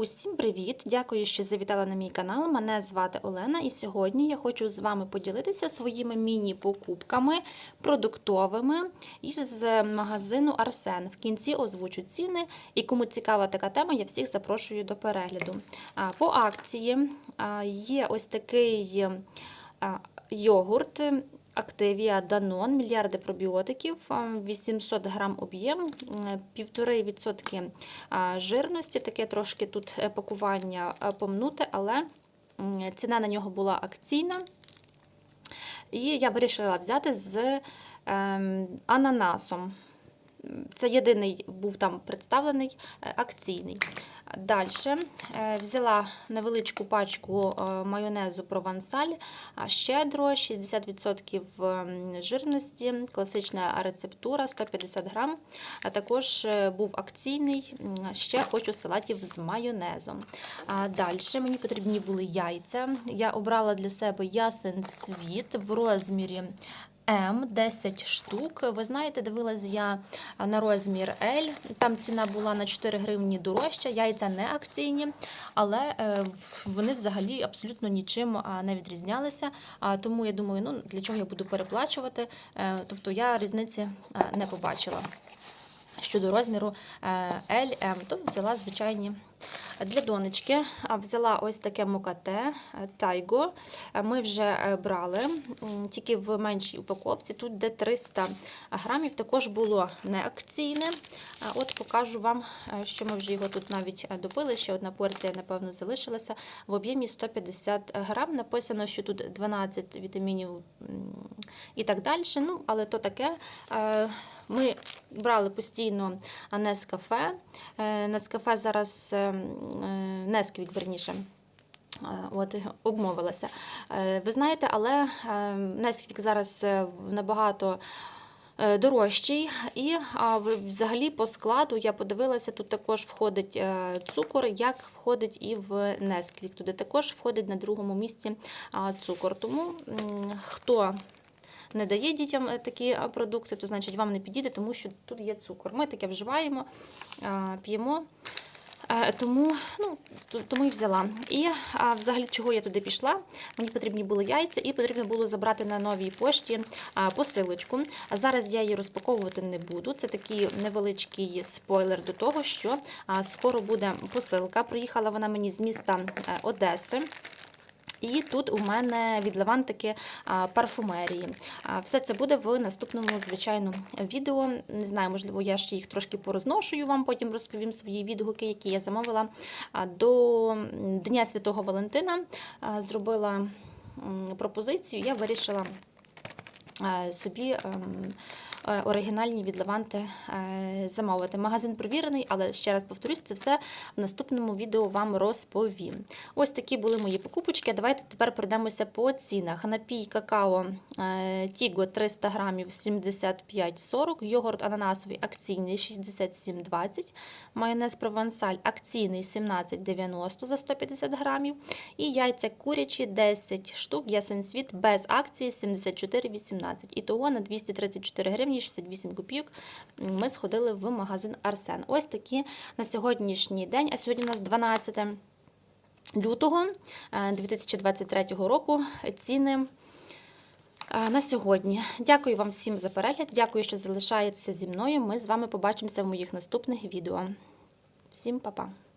Усім привіт! Дякую, що завітала на мій канал. Мене звати Олена, і сьогодні я хочу з вами поділитися своїми міні-покупками продуктовими із магазину Арсен. В кінці озвучу ціни. І кому цікава така тема, я всіх запрошую до перегляду. По акції є ось такий йогурт. Активія Данон, мільярди пробіотиків, 800 грам об'єм, 1,5% жирності. Таке трошки тут е, пакування е, помнуте, але ціна на нього була акційна. І я вирішила взяти з ем, ананасом. Це єдиний був там представлений е, акційний. Далі взяла невеличку пачку е, майонезу провансаль, щедро 60% ем, жирності, класична рецептура 150 грам. А також е, був акційний. Ще хочу салатів з майонезом. Далі мені потрібні були яйця. Я обрала для себе ясен світ в розмірі М 10 штук. Ви знаєте, дивилась я на розмір L. Там ціна була на 4 гривні дорожча. Яйця не акційні, але е, вони взагалі абсолютно нічим не відрізнялися. Тому я думаю, ну для чого я буду переплачувати. Е, Тобто я різниці не побачила. Щодо розміру е, L, M, то взяла звичайні. Для донечки взяла ось таке мокате Тайго. Ми вже е, брали тільки в меншій упаковці. Тут де 300 грамів, також було не акційне. А От покажу вам, е, що ми вже його тут навіть е, допили. Ще одна порція, напевно, залишилася в об'ємі 150 грам. Написано, що тут 12 вітамінів і так далі. Ну, але то таке. Е, Ми брали постійно Нескафе. Нескафе зараз е, Несквік, верніше. Е, От, обмовилася. Е, Ви знаєте, але Несквік зараз е, набагато е, дорожчий. І взагалі по складу я подивилася, тут також входить е, цукор, як входить і в Несквік. Туди також входить на другому місці цукор. Тому хто не дає дітям е, такі продукти, то значить вам не підійде, тому що тут є цукор. Ми таке вживаємо, п'ємо. Е, Тому, ну, тому і взяла. І а, взагалі, чого я туди пішла? Мені потрібні були яйця, і потрібно було забрати на новій пошті посилочку. Зараз я її розпаковувати не буду. Це такий невеличкий спойлер до того, що скоро буде посилка. Приїхала вона мені з міста е, Одеси. І тут у мене від лавантики парфумерії. Все це буде в наступному, звичайно, відео. Не знаю, можливо, я ще їх трошки порозношую вам, потім розповім свої відгуки, які я замовила до Дня Святого Валентина. Зробила пропозицію, я вирішила собі. ем, е, Оригінальні від Леванти е, замовити. Магазин провірений, але ще раз повторюсь, це все в наступному відео вам розповім. Ось такі були мої покупочки. Давайте тепер пройдемося по цінах. Напій какао е, Тіго 300 грамів 75,40, йогурт ананасовий акційний 67,20, майонез провансаль акційний 17,90 за 150 грамів. І яйця курячі 10 штук, ясен світ без акції 74,18. І того на 234 гривні 68 копійок ми сходили в магазин Арсен. Ось такі на сьогоднішній день, а сьогодні у нас 12 лютого е, 2023 року ціни. е, На сьогодні дякую вам всім за перегляд. Дякую, що залишаєтеся зі мною. Ми з вами побачимося в моїх наступних відео. Всім па-па!